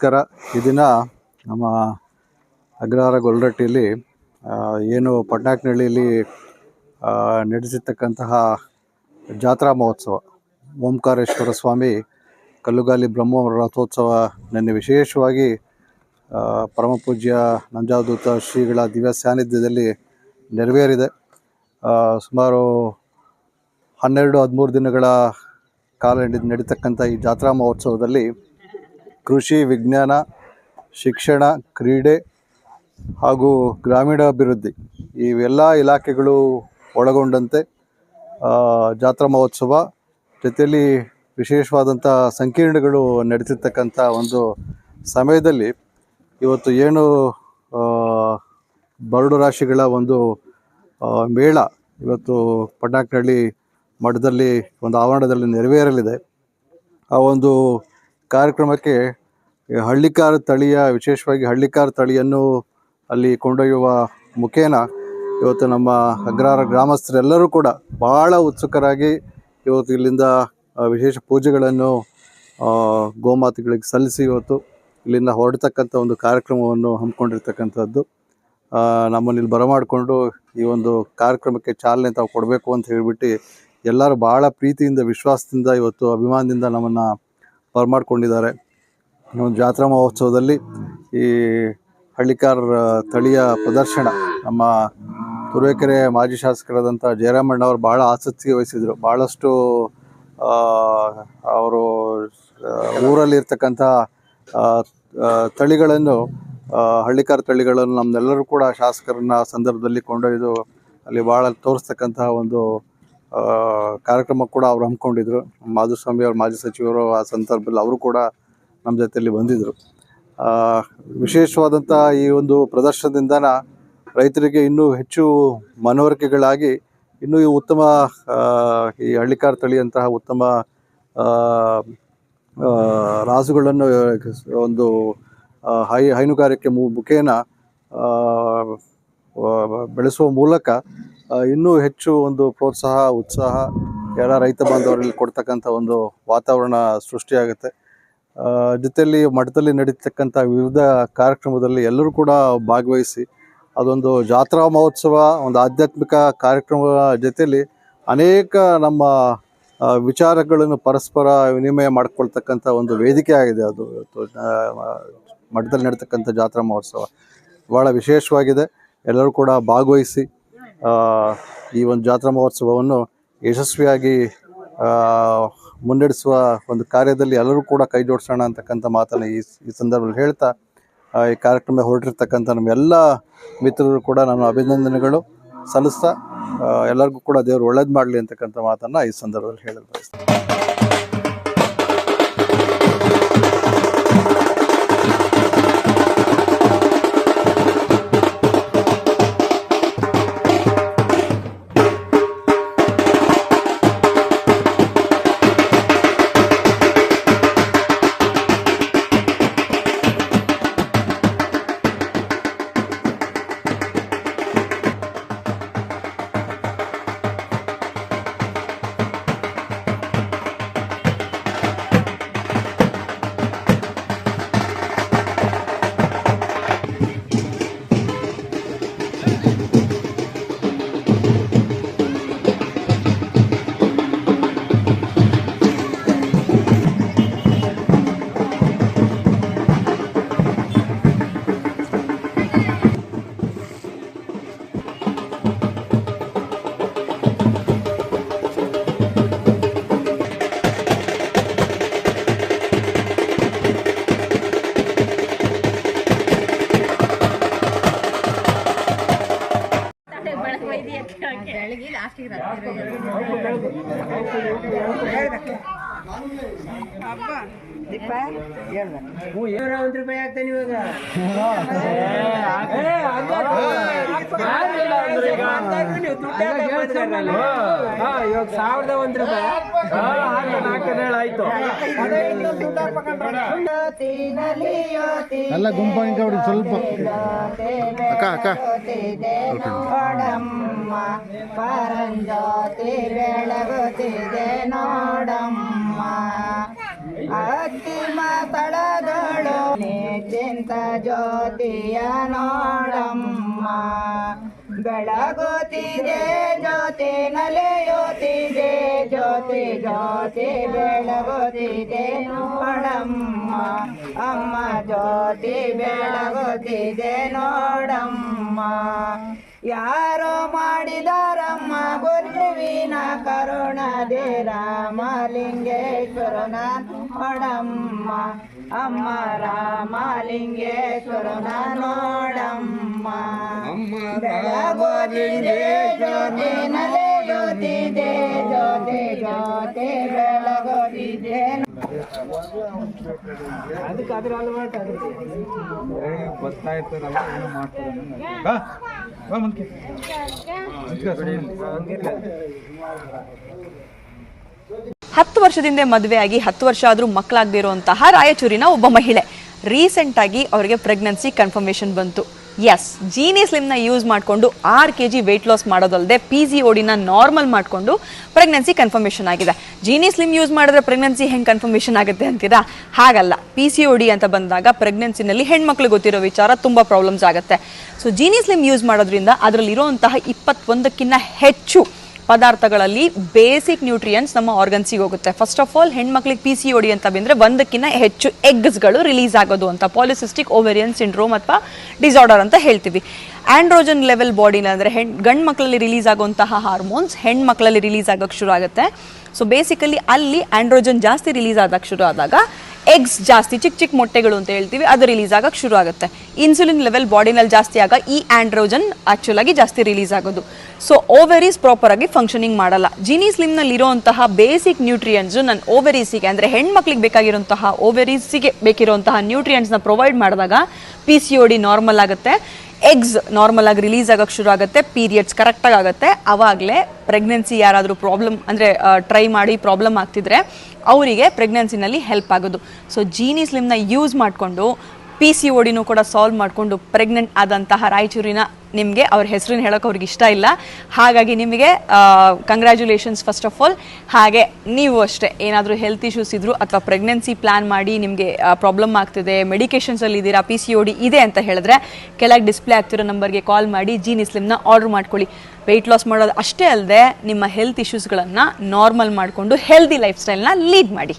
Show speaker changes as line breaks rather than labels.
ನಮಸ್ಕಾರ. ಈ ದಿನ ನಮ್ಮ ಅಗ್ರಹಾರ ಗೊಲ್ರಟ್ಟಿಯಲ್ಲಿ ಏನು ಪಟ್ನಾಕ್ನಹಳ್ಳಿಯಲ್ಲಿ ನಡೆಸಿರ್ತಕ್ಕಂತಹ ಜಾತ್ರಾ ಮಹೋತ್ಸವ, ಓಂಕಾರೇಶ್ವರ ಸ್ವಾಮಿ ಕಲ್ಲುಗಾಲಿ ಬ್ರಹ್ಮ ರಥೋತ್ಸವ ನಿನ್ನೆ ವಿಶೇಷವಾಗಿ ಪರಮಪೂಜ್ಯ ಪರಮ ಪೂಜ್ಯ ನಂಜಾವಧೂತ ಶ್ರೀಗಳ ದಿವ್ಯ ಸಾನ್ನಿಧ್ಯದಲ್ಲಿ ನೆರವೇರಿದೆ. ಸುಮಾರು ಹನ್ನೆರಡು ಹದಿಮೂರು ದಿನಗಳ ಕಾಲ ನಡಿ, ನಡೀತಕ್ಕಂಥ ಈ ಜಾತ್ರಾ ಮಹೋತ್ಸವದಲ್ಲಿ ಕೃಷಿ, ವಿಜ್ಞಾನ, ಶಿಕ್ಷಣ, ಕ್ರೀಡೆ ಹಾಗೂ ಗ್ರಾಮೀಣಾಭಿವೃದ್ಧಿ ಇವೆಲ್ಲ ಇಲಾಖೆಗಳು ಒಳಗೊಂಡಂತೆ ಜಾತ್ರಾ ಮಹೋತ್ಸವ ಜೊತೆಯಲ್ಲಿ ವಿಶೇಷವಾದಂಥ ಸಂಕೀರ್ಣಗಳು ನಡೆಸಿರ್ತಕ್ಕಂಥ ಒಂದು ಸಮಯದಲ್ಲಿ ಇವತ್ತು ಏನು ಬರಡು ರಾಶಿಗಳ ಒಂದು ಮೇಳ ಇವತ್ತು ಪಟ್ನಾಕ್ನಹಳ್ಳಿ ಮಠದಲ್ಲಿ ಒಂದು ಆವರಣದಲ್ಲಿ ನೆರವೇರಲಿದೆ. ಆ ಒಂದು ಕಾರ್ಯಕ್ರಮಕ್ಕೆ ಹಳ್ಳಿಕಾರ ತಳಿಯ, ವಿಶೇಷವಾಗಿ ಹಳ್ಳಿಕಾರ ತಳಿಯನ್ನು ಅಲ್ಲಿ ಕೊಂಡೊಯ್ಯುವ ಮುಖೇನ ಇವತ್ತು ನಮ್ಮ ಅಗ್ರಹಾರ ಗ್ರಾಮಸ್ಥರೆಲ್ಲರೂ ಕೂಡ ಬಹಳ ಉತ್ಸುಕರಾಗಿ ಇವತ್ತು ಇಲ್ಲಿಂದ ವಿಶೇಷ ಪೂಜೆಗಳನ್ನು ಗೋಮಾತೆಗಳಿಗೆ ಸಲ್ಲಿಸಿ ಇವತ್ತು ಇಲ್ಲಿಂದ ಹೊರಡ್ತಕ್ಕಂಥ ಒಂದು ಕಾರ್ಯಕ್ರಮವನ್ನು ಹಮ್ಮಿಕೊಂಡಿರ್ತಕ್ಕಂಥದ್ದು. ನಮ್ಮನ್ನು ಇಲ್ಲಿ ಬರಮಾಡಿಕೊಂಡು ಈ ಒಂದು ಕಾರ್ಯಕ್ರಮಕ್ಕೆ ಚಾಲನೆ ತಾವು ಕೊಡಬೇಕು ಅಂತ ಹೇಳಿಬಿಟ್ಟು ಎಲ್ಲರೂ ಭಾಳ ಪ್ರೀತಿಯಿಂದ, ವಿಶ್ವಾಸದಿಂದ ಇವತ್ತು, ಅಭಿಮಾನದಿಂದ ನಮ್ಮನ್ನು ಬರಮಾಡ್ಕೊಂಡಿದ್ದಾರೆ. ಈ ಜಾತ್ರಾ ಮಹೋತ್ಸವದಲ್ಲಿ ಈ ಹಳ್ಳಿಕಾರ್ ತಳಿಯ ಪ್ರದರ್ಶನ. ನಮ್ಮ ತುರುವೇಕೆರೆ ಮಾಜಿ ಶಾಸಕರಾದಂಥ ಜಯರಾಮಣ್ಣ ಅವರು ಭಾಳ ಆಸಕ್ತಿ ವಹಿಸಿದರು. ಭಾಳಷ್ಟು ಅವರು ಊರಲ್ಲಿರ್ತಕ್ಕಂಥ ತಳಿಗಳನ್ನು ಹಳ್ಳಿಕಾರ್ ತಳಿಗಳನ್ನು ನಮ್ಮೆಲ್ಲರೂ ಕೂಡ ಶಾಸಕರನ್ನ ಸಂದರ್ಭದಲ್ಲಿ ಕೊಂಡೊಯ್ದು ಅಲ್ಲಿ ಭಾಳ ತೋರಿಸ್ತಕ್ಕಂತಹ ಒಂದು ಕಾರ್ಯಕ್ರಮ ಕೂಡ ಅವ್ರು ಹಮ್ಮಿಕೊಂಡಿದ್ರು. ಮಾಧುಸ್ವಾಮಿ ಅವರು, ಮಾಜಿ ಸಚಿವರು ಆ ಸಂದರ್ಭದಲ್ಲಿ ಅವರು ಕೂಡ ನಮ್ಮ ಜೊತೆಯಲ್ಲಿ ಬಂದಿದ್ದರು ವಿಶೇಷವಾದಂಥ ಈ ಒಂದು ಪ್ರದರ್ಶನದಿಂದ ರೈತರಿಗೆ ಇನ್ನೂ ಹೆಚ್ಚು ಮನವರಿಕೆಗಳಾಗಿ ಇನ್ನೂ ಈ ಉತ್ತಮ ಈ ಹಳ್ಳಿಕಾರ್ ತಳಿಯಂತಹ ಉತ್ತಮ ರಾಸುಗಳನ್ನು, ಒಂದು ಹೈ, ಹೈನುಗಾರಿಕೆ ಮುಖೇನ ಬೆಳೆಸುವ ಮೂಲಕ ಇನ್ನೂ ಹೆಚ್ಚು ಒಂದು ಪ್ರೋತ್ಸಾಹ, ಉತ್ಸಾಹ ಎಲ್ಲ ರೈತ ಬಾಂಧವರಲ್ಲಿ ಕೊಡ್ತಕ್ಕಂಥ ಒಂದು ವಾತಾವರಣ ಸೃಷ್ಟಿಯಾಗುತ್ತೆ. ಜೊತೆಯಲ್ಲಿ ಮಠದಲ್ಲಿ ನಡೀತಕ್ಕಂಥ ವಿವಿಧ ಕಾರ್ಯಕ್ರಮದಲ್ಲಿ ಎಲ್ಲರೂ ಕೂಡ ಭಾಗವಹಿಸಿ, ಅದೊಂದು ಜಾತ್ರಾ ಮಹೋತ್ಸವ, ಒಂದು ಆಧ್ಯಾತ್ಮಿಕ ಕಾರ್ಯಕ್ರಮದ ಜೊತೆಯಲ್ಲಿ ಅನೇಕ ನಮ್ಮ ವಿಚಾರಗಳನ್ನು ಪರಸ್ಪರ ವಿನಿಮಯ ಮಾಡಿಕೊಳ್ತಕ್ಕಂಥ ಒಂದು ವೇದಿಕೆ ಆಗಿದೆ ಅದು. ಮಠದಲ್ಲಿ ನಡೀತಕ್ಕಂಥ ಜಾತ್ರಾ ಮಹೋತ್ಸವ ಭಾಳ ವಿಶೇಷವಾಗಿದೆ. ಎಲ್ಲರೂ ಕೂಡ ಭಾಗವಹಿಸಿ ಈ ಒಂದು ಜಾತ್ರಾ ಮಹೋತ್ಸವವನ್ನು ಯಶಸ್ವಿಯಾಗಿ ಮುನ್ನಡೆಸುವ ಒಂದು ಕಾರ್ಯದಲ್ಲಿ ಎಲ್ಲರೂ ಕೂಡ ಕೈ ಜೋಡಿಸೋಣ ಅಂತಕ್ಕಂಥ ಮಾತನ್ನು ಈ ಈ ಸಂದರ್ಭದಲ್ಲಿ ಹೇಳ್ತಾ ಈ ಕಾರ್ಯಕ್ರಮ ಹೊರಟಿರ್ತಕ್ಕಂಥ ನಮ್ಮ ಎಲ್ಲ ಮಿತ್ರರು ಕೂಡ ನಾನು ಅಭಿನಂದನೆಗಳು ಸಲ್ಲಿಸ್ತಾ ಎಲ್ಲರಿಗೂ ಕೂಡ ದೇವರು ಒಳ್ಳೇದು ಮಾಡಲಿ ಅಂತಕ್ಕಂಥ ಮಾತನ್ನು ಈ ಸಂದರ್ಭದಲ್ಲಿ ಹೇಳಲು
¿Qué? ¿Qué?
ಹ್ಞೂ ಒಂದು ಒಂದ್ ರೂಪಾಯಿ ಆಗ್ತಾನೆ ಇವಾಗ. ಇವಾಗ ಸಾವಿರದ ಒಂದ್ ರೂಪಾಯಿ. ಆಯ್ತು.
ಎಲ್ಲ ಗುಂಪಿ ಸ್ವಲ್ಪ ಅಕ್ಕ ಅಕ್ಕ.
ಪರಂಜೋತಿ ಬೆಳಗುತ್ತಿದೆ ಅತ್ತಿಮ ತಳದಳು ನಿಶ್ಚಿಂತ ಜ್ಯೋತಿಯ ನೋಡಮ್ಮ ಬೆಳಗುತ್ತಿದೆ ಜ್ಯೋತಿ, ನಲೆಯುತ್ತಿದೆ ಜ್ಯೋತಿ ಜ್ಯೋತಿ ಬೆಳಗುತ್ತಿದೆ ನೋಡಮ್ಮ. ಅಮ್ಮ ಜ್ಯೋತಿ ಬೆಳಗುತ್ತಿದೆ ನೋಡಮ್ಮ. ಯಾರೋ ಮಾಡಿದಾರಮ್ಮ ಗುರುವಿನ ಕರುಣದೆ ರಾಮಲಿಂಗೇಶ್ವರನ ನೋಡಮ್ಮ. ಅಮ್ಮ ರಾಮಲಿಂಗೇಶ್ವರನ ನೋಡಮ್ಮ. ಬೆಳಗೋದಿದೆ ಜ್ಯೋತಿ ನಲೆಯೋದಿದೆ ಜ್ಯೋತಿ ಜ್ಯೋತಿ ಬೆಳಗೋದಿದೆ
ಅದಕ್ಕೆ ಅದ್ರ ಅಲ್ವಾಟ
ಏನು ಮಾಡ್ತಾರೆ
ಹತ್ತು ವರ್ಷದಿಂದ ಮದುವೆ ಆಗಿ ಹತ್ತು ವರ್ಷ ಆದರೂ ಮಕ್ಕಳಾಗದೇ ಇರುವಂತಹ ರಾಯಚೂರಿನ ಒಬ್ಬ ಮಹಿಳೆ. ರೀಸೆಂಟ್ ಆಗಿ ಅವರಿಗೆ ಪ್ರೆಗ್ನೆನ್ಸಿ ಕನ್ಫರ್ಮೇಶನ್ ಬಂತು. ಎಸ್ ಜೀನಿ ಸ್ಲಿಮ್ನ ಯೂಸ್ ಮಾಡಿಕೊಂಡು ಆರು ಕೆ ಜಿ ವೆಯ್ಟ್ ಲಾಸ್ ಮಾಡೋದಲ್ಲದೆ ಪಿ ಜಿ ಓಡಿನ ನಾರ್ಮಲ್ ಮಾಡಿಕೊಂಡು ಪ್ರೆಗ್ನೆನ್ಸಿ ಕನ್ಫರ್ಮೇಷನ್ ಆಗಿದೆ. ಜೀನಿ ಸ್ಲಿಮ್ ಯೂಸ್ ಮಾಡಿದ್ರೆ ಪ್ರೆಗ್ನೆನ್ಸಿ ಹೆಂಗೆ ಕನ್ಫರ್ಮೇಷನ್ ಆಗುತ್ತೆ ಅಂತೀರಾ? ಹಾಗಲ್ಲ. ಪಿ ಸಿ ಓಡಿ ಅಂತ ಬಂದಾಗ ಪ್ರೆಗ್ನೆನ್ಸಿನಲ್ಲಿ ಹೆಣ್ಮಕ್ಳು ಗೊತ್ತಿರೋ ವಿಚಾರ ತುಂಬ ಪ್ರಾಬ್ಲಮ್ಸ್ ಆಗುತ್ತೆ. ಸೊ ಜೀನಿ ಸ್ಲಿಮ್ ಯೂಸ್ ಮಾಡೋದ್ರಿಂದ ಅದರಲ್ಲಿರುವಂತಹ ಇಪ್ಪತ್ತೊಂದಕ್ಕಿಂತ ಹೆಚ್ಚು ಪದಾರ್ಥಗಳಲ್ಲಿ ಬೇಸಿಕ್ ನ್ಯೂಟ್ರಿಯೆಂಟ್ಸ್ ನಮ್ಮ ಆರ್ಗನ್ಸಿಗೆ ಹೋಗುತ್ತೆ. ಫಸ್ಟ್ ಆಫ್ ಆಲ್ ಹೆಣ್ಮಕ್ಳಿಗೆ ಪಿ ಸಿ ಒಡಿ ಅಂತ ಬಂದರೆ ಒಂದಕ್ಕಿಂತ ಹೆಚ್ಚು ಎಗ್ಸ್ಗಳು ರಿಲೀಸ್ ಆಗೋದು ಅಂತ ಪಾಲಿಸಿಸ್ಟಿಕ್ ಓವೆರಿಯನ್ ಸಿಂಡ್ರೋಮ್ ಅಥವಾ ಡಿಸಾರ್ಡರ್ ಅಂತ ಹೇಳ್ತೀವಿ. ಆಂಡ್ರೋಜನ್ ಲೆವೆಲ್ ಬಾಡಿನ ಅಂದರೆ ಹೆಣ್, ಗಂಡು ಮಕ್ಕಳಲ್ಲಿ ರಿಲೀಸ್ ಆಗುವಂತಹ ಹಾರ್ಮೋನ್ಸ್ ಹೆಣ್ಮಕ್ಳಲ್ಲಿ ರಿಲೀಸ್ ಆಗೋಕ್ಕೆ ಶುರು ಆಗುತ್ತೆ. ಸೊ ಬೇಸಿಕಲಿ ಅಲ್ಲಿ ಆಂಡ್ರೋಜನ್ ಜಾಸ್ತಿ ರಿಲೀಸ್ ಆದಾಗ ಶುರು ಆದಾಗ ಎಗ್ಸ್ ಜಾಸ್ತಿ ಚಿಕ್ಕ ಚಿಕ್ಕ ಮೊಟ್ಟೆಗಳು ಅಂತ ಹೇಳ್ತೀವಿ, ಅದು ರಿಲೀಸ್ ಆಗಕ್ಕೆ ಶುರು ಆಗುತ್ತೆ. ಇನ್ಸುಲಿನ್ ಲೆವೆಲ್ ಬಾಡಿನಲ್ಲಿ ಜಾಸ್ತಿ ಆಗ ಈ ಆಂಡ್ರೋಜನ್ ಆಕ್ಚುಲ್ ಆಗಿ ಜಾಸ್ತಿ ರಿಲೀಸ್ ಆಗೋದು. ಸೊ ಓವರೀಸ್ ಪ್ರಾಪರ್ ಆಗಿ ಫಂಕ್ಷನಿಂಗ್ ಮಾಡಲ್ಲ. ಜಿನೀಸ್ ಸ್ಲಿಮ್ನಲ್ಲಿ ಇರುವಂತಹ ಬೇಸಿಕ್ ನ್ಯೂಟ್ರಿಯೆಂಟ್ಸು ನನ್ನ ಓವರೀಸಿಗೆ ಅಂದರೆ ಹೆಣ್ಮಕ್ಳಿಗೆ ಬೇಕಾಗಿರುವಂತಹ ಓವೆರೀಸಿಗೆ ಬೇಕಿರುವಂತಹ ನ್ಯೂಟ್ರಿಯೆಂಟ್ಸ್ನ ಪ್ರೊವೈಡ್ ಮಾಡಿದಾಗ P C O D normal ಆಗುತ್ತೆ. ಎಗ್ಸ್ ನಾರ್ಮಲ್ ಆಗಿ ರಿಲೀಸ್ ಆಗಕ್ಕೆ ಶುರು ಆಗುತ್ತೆ ಪೀರಿಯಡ್ಸ್ ಕರೆಕ್ಟಾಗಿ ಆಗುತ್ತೆ. ಅವಾಗಲೇ ಪ್ರೆಗ್ನೆನ್ಸಿ ಯಾರಾದರೂ ಪ್ರಾಬ್ಲಮ್ ಅಂದರೆ ಟ್ರೈ ಮಾಡಿ ಪ್ರಾಬ್ಲಮ್ ಆಗ್ತಿದ್ರೆ, ಅವರಿಗೆ ಪ್ರೆಗ್ನೆನ್ಸಿನಲ್ಲಿ ಹೆಲ್ಪ್ ಆಗೋದು. ಸೊ ಜೀನಿ ಸ್ಲಿಮ್ನ ಯೂಸ್ ಮಾಡಿಕೊಂಡು ಪಿ ಸಿ ಓಡಿನೂ ಕೂಡ ಸಾಲ್ವ್ ಮಾಡಿಕೊಂಡು ಪ್ರೆಗ್ನೆಂಟ್ ಆದಂತಹ ರಾಯಚೂರಿನ ನಿಮಗೆ ಅವ್ರ ಹೆಸರನ್ನ ಹೇಳೋಕೆ ಅವ್ರಿಗೆ ಇಷ್ಟ ಇಲ್ಲ. ಹಾಗಾಗಿ ನಿಮಗೆ ಕಂಗ್ರ್ಯಾಚುಲೇಷನ್ಸ್ ಫಸ್ಟ್ ಆಫ್ ಆಲ್ ಹಾಗೆ ನೀವು ಅಷ್ಟೇ, ಏನಾದರೂ ಹೆಲ್ತ್ ಇಶ್ಯೂಸ್ ಇದ್ರು ಅಥವಾ ಪ್ರೆಗ್ನೆನ್ಸಿ ಪ್ಲಾನ್ ಮಾಡಿ ನಿಮಗೆ ಪ್ರಾಬ್ಲಮ್ ಆಗ್ತಿದೆ ಮೆಡಿಕೇಷನ್ಸಲ್ಲಿ ಇದ್ದೀರಾ ಪಿ ಸಿ ಓಡಿ ಇದೆ ಅಂತ ಹೇಳಿದ್ರೆ ಕೆಳಗೆ ಡಿಸ್ಪ್ಲೇ ಆಗ್ತಿರೋ ನಂಬರ್ಗೆ ಕಾಲ್ ಮಾಡಿ ಜೀನಿ ಸ್ಲಿಮ್ನ ಆರ್ಡರ್ ಮಾಡ್ಕೊಳ್ಳಿ. ವೆಯ್ಟ್ ಲಾಸ್ ಮಾಡೋದು ಅಷ್ಟೇ ಅಲ್ಲದೆ ನಿಮ್ಮ ಹೆಲ್ತ್ ಇಶ್ಯೂಸ್ಗಳನ್ನು ನಾರ್ಮಲ್ ಮಾಡಿಕೊಂಡು ಹೆಲ್ದಿ ಲೈಫ್ ಸ್ಟೈಲ್ನ ಲೀಡ್ ಮಾಡಿ.